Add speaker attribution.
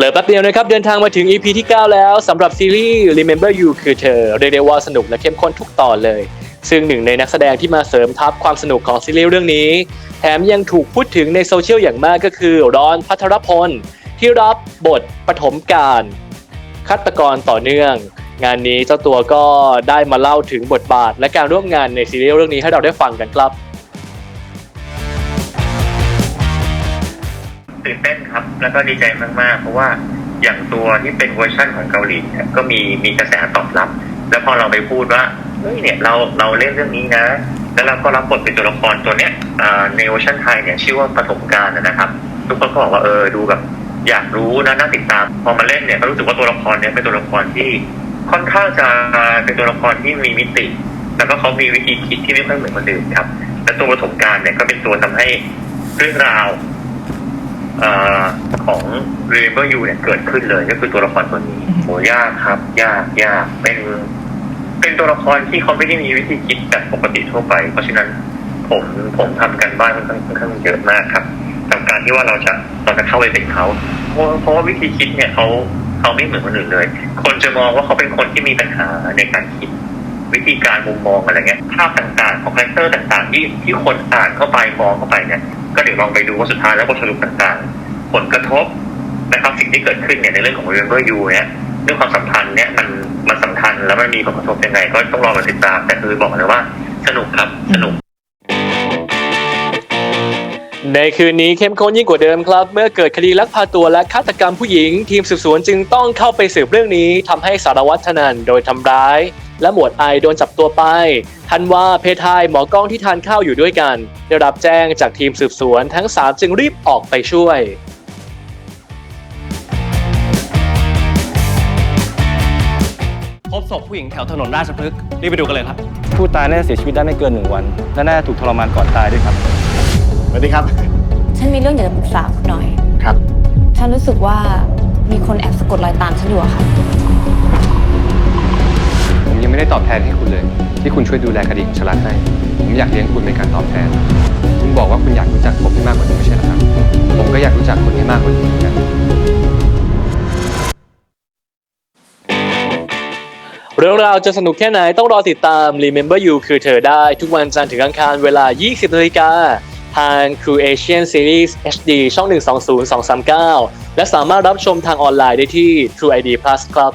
Speaker 1: เหลือแป๊บเดียวนะครับ เดินทางมาถึง EP ที่ 9 แล้วสำหรับซีรีส์ Remember You คือเธอ เรียกได้ว่าสนุกและเข้มข้นทุกตอนเลย ซึ่งหนึ่งในนักแสดงที่มาเสริมทัพความสนุกของซีรีส์เรื่องนี้ แถมยังถูกพูดถึงในโซเชียลอย่างมากก็คือรอนพัทรพล ที่รับบทปฐมการฆาตกรต่อเนื่อง งานนี้เจ้าตัวก็ได้มาเล่าถึงบทบาท และการร่วมงานในซีรีส์เรื่องนี้ให้เราได้ฟังกันครับ
Speaker 2: ตื่นเต้นครับ แล้วก็ดีใจมากๆ เพราะว่าอย่างตัวที่เป็นเวอร์ชั่นของเกาหลีเนี่ยก็มีมีกระแสตอบรับ แล้วพอเราไปพูดว่าเฮ้ยเนี่ยเราเราเล่นเรื่องนี้นะ แล้วเราก็รับบทเป็นตัวละครตัวเนี้ยในเวอร์ชันไทยเนี่ยชื่อว่าปฐมกาลนะครับ ทุกคนก็บอกว่าเออดูแบบอยากรู้นะน่าติดตาม พอมาเล่นเนี่ยก็รู้สึกว่าตัวละครเนี่ยเป็นตัวละครที่ค่อนข้างจะเป็นตัวละครที่มีมิติ แล้วก็เขามีวิธีคิดที่ไม่ค่อยเหมือนคนอื่นครับ และตัวปฐมกาลเนี่ยก็เป็นตัวทำให้เรื่องราว อ่อของ Remember You เนี่ยเกิดขึ้นเลยก็คือตัวละครตัวนี้โหยากครับ ยากยากเป็น เป็นตัวละครที่เขาไม่ได้มีวิธีคิดแบบปกติทั่วไป เพราะฉะนั้นผมผมทำกันบ้านค่อนข้างค่อนข้างเยอะมากครับกับการที่ว่าเราจะเราจะเข้าไปเป็นเขาเพราะเพราะว่าวิธีคิดเนี่ยเขาเขาไม่เหมือนคนอื่นเลย คนจะมองว่าเขาเป็นคนที่มีปัญหาในการคิดวิธีการมุมมองอะไรเงี้ยภาพต่างๆ ของคาแรคเตอร์ต่างๆที่ที่คนอ่านเข้าไปมองเข้าไปเนี่ย ก็เดี๋ยวลองไปดูว่าสุดท้ายแล้วบทสรุปต่างๆ ผลกระทบนะครับสิ่งที่เกิดขึ้นเนี่ยในเรื่องของ Remember You เนี่ยเรื่องความสัมพันธ์เนี่ยมันมันสำคัญแล้วมันมีผลกระทบยังไงก็ต้องรอมาติดตามแต่คือบอกเลยว่าสนุกครับสนุก
Speaker 1: ในคืนนี้เข้มข้นยิ่งกว่าเดิมครับ เมื่อเกิดคดีลักพาตัวและฆาตกรรมผู้หญิง ทีมสืบสวนจึงต้องเข้าไปสืบเรื่องนี้ทำให้สารวัตรธนันโดยทำร้าย และหมวดไอโดนจับตัวไปทันว่าเพทายหมอกล้องที่ทานข้าวอยู่ด้วยกัน ได้รับแจ้งจากทีมสืบสวนทั้ง 3 จึงรีบออกไปช่วย
Speaker 3: พบศพผู้หญิงแถวถนนราชพฤกษ์รีบไปดูกันเลยครับ
Speaker 4: ผู้ตายน่าจะเสียชีวิตได้ไม่เกินหนึ่งวัน และน่าจะถูกทรมานก่อนตายด้วยครับ
Speaker 5: สวัสดีครับ
Speaker 6: ฉันมีเรื่องอยากจะปรึกษาคุณหน่อย
Speaker 5: ครับ
Speaker 6: ฉันรู้สึกว่ามีคนแอบสะกดรอยตามฉันอยู่อะค่ะ
Speaker 4: ผมยัง ได้ตอบแทนให้คุณเลย ที่คุณช่วยดูแลคดีของชลัดให้ ผมอยากเลี้ยงคุณเป็นการตอบแทน คุณบอกว่าคุณอยากรู้จักผมให้มากกว่านี้ไม่ใช่เหรอครับ ผมก็อยากรู้จักคุณให้มากกว่านี้เหมือนกัน
Speaker 1: เรื่องราวจะสนุกแค่ไหนต้องรอติดตาม Remember You คือเธอได้ทุกวันจันทร์ถึงอังคารเวลา 20นาฬิกาทาง True Asian Series HD ช่อง 120 239 และสามารถรับชมทางออนไลน์ได้ที่ True ID Plus ครับ